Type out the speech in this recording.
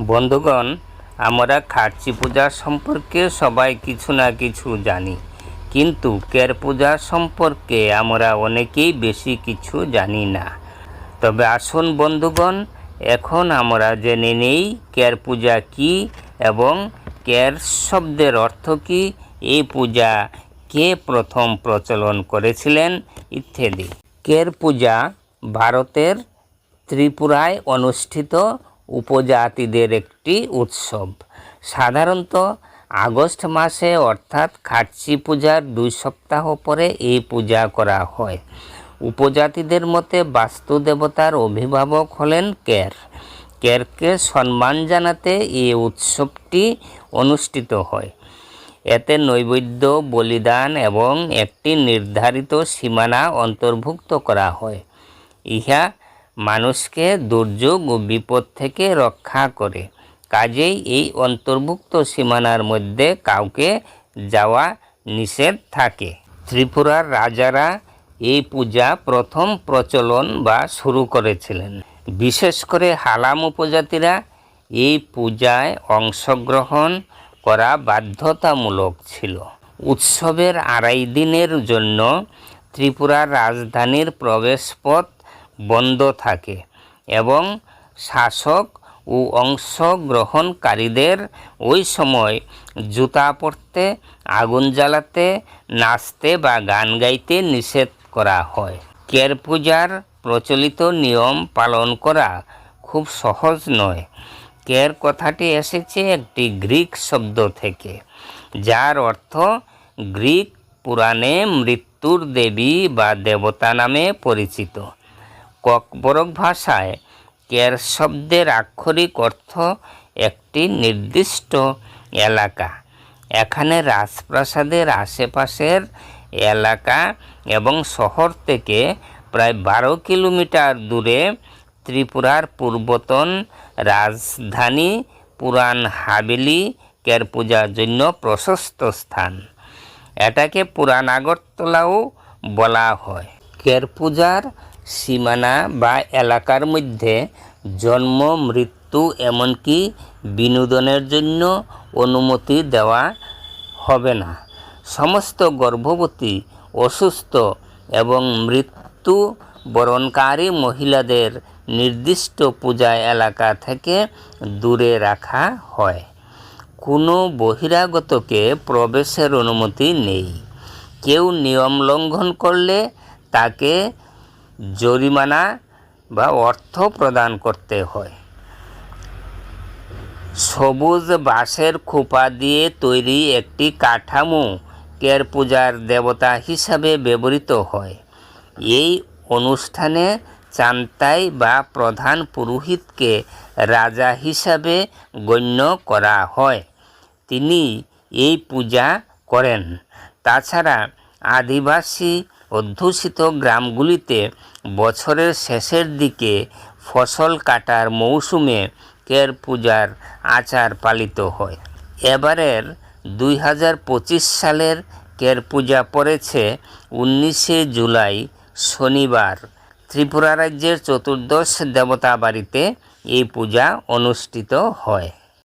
বন্ধুগণ, আমরা খার্চি পূজা সম্পর্কে সবাই কিছু না কিছু জানি। কিন্তু কের পূজা সম্পর্কে আমরা অনেকেই বেশি কিছু জানি না। তবে আসুন বন্ধুগণ, এখন আমরা জেনে নেই কের পূজা কি এবং কের শব্দের অর্থ কি। এই পূজা কে প্রথম প্রচলন করেছিলেন ইত্যাদি। কের পূজা ভারতের ত্রিপুরায় অনুষ্ঠিত উপজাতিদের একটি উৎসব। সাধারণত আগস্ট মাসে অর্থাৎ খাটচি পূজার দুই সপ্তাহ পরে এই পূজা করা হয়। উপজাতিদের মতে বাস্তু দেবতার অভিভাবক হলেন কের। কেরকে সম্মান জানাতে এই উৎসবটি অনুষ্ঠিত হয়। এতে নৈবেদ্য, বলিদান এবং একটি নির্ধারিত সীমানা অন্তর্ভুক্ত করা হয়। ইহা মানুষকে দুর্যোগ ও বিপদ থেকে রক্ষা করে। কাজেই এই অন্তর্ভুক্ত সীমানার মধ্যে কাউকে যাওয়া নিষেধ থাকে। ত্রিপুরার রাজারা এই পূজা প্রথম প্রচলন বা শুরু করেছিলেন। বিশেষ করে হালাম উপজাতিরা এই পূজায় অংশগ্রহণ করা বাধ্যতামূলক ছিল। উৎসবের আড়াই দিনের জন্য ত্রিপুরার রাজধানীর প্রবেশপথ বন্ধ থাকে এবং শাসক ও অংশগ্রহণকারীদের ওই সময় জুতা পরতে, আগুন জ্বালাতে, নাচতে বা গান গাইতে নিষেধ করা হয়। কের পূজার প্রচলিত নিয়ম পালন করা খুব সহজ নয়। কের কথাটি এসেছে একটি গ্রিক শব্দ থেকে, যার অর্থ গ্রিক পুরাণে মৃত্যুর দেবী বা দেবতা নামে পরিচিত। ককবরক ভাষায় কের শব্দের আক্ষরিক অর্থ একটি নির্দিষ্ট এলাকা। এখানে রাজপ্রাসাদের আশেপাশের এলাকা এবং শহর থেকে প্রায় বারো কিলোমিটার দূরে ত্রিপুরার পূর্বতন রাজধানী পুরাণ হাবেলি কের পূজার জন্য প্রশস্ত স্থান। এটাকে পুরাণ আগরতলাও বলা হয়। কের পূজার সীমানা বা এলাকার মধ্যে জন্ম, মৃত্যু, এমনকি বিনোদনের জন্য অনুমতি দেওয়া হবে না। সমস্ত গর্ভবতী, অসুস্থ এবং মৃত্যু বরণকারী মহিলাদের নির্দিষ্ট পূজা এলাকা থেকে দূরে রাখা হয়। কোনো বহিরাগতকে প্রবেশের অনুমতি নেই। কেউ নিয়ম লঙ্ঘন করলে তাকে জরিমানা বা অর্থ প্রদান করতে হয়। সবুজ বাঁশের খোপা দিয়ে তৈরি একটি কাঠামো কের পূজার দেবতা হিসাবে ব্যবহৃত হয়। এই অনুষ্ঠানে চান্তাই বা প্রধান পুরোহিতকে রাজা হিসাবে গণ্য করা হয়। তিনি এই পূজা করেন। তাছাড়া আদিবাসী অধ্যুষিত গ্রামগুলিতে বছরের শেষের দিকে ফসল কাটার মৌসুমে কের পূজার আচার পালিত হয়। এবারের দুই হাজার পঁচিশ সালের কের পূজা পড়েছে উনিশে জুলাই, শনিবার। ত্রিপুরা রাজ্যের চতুর্দশ দেবতা বাড়িতে এই পূজা অনুষ্ঠিত হয়।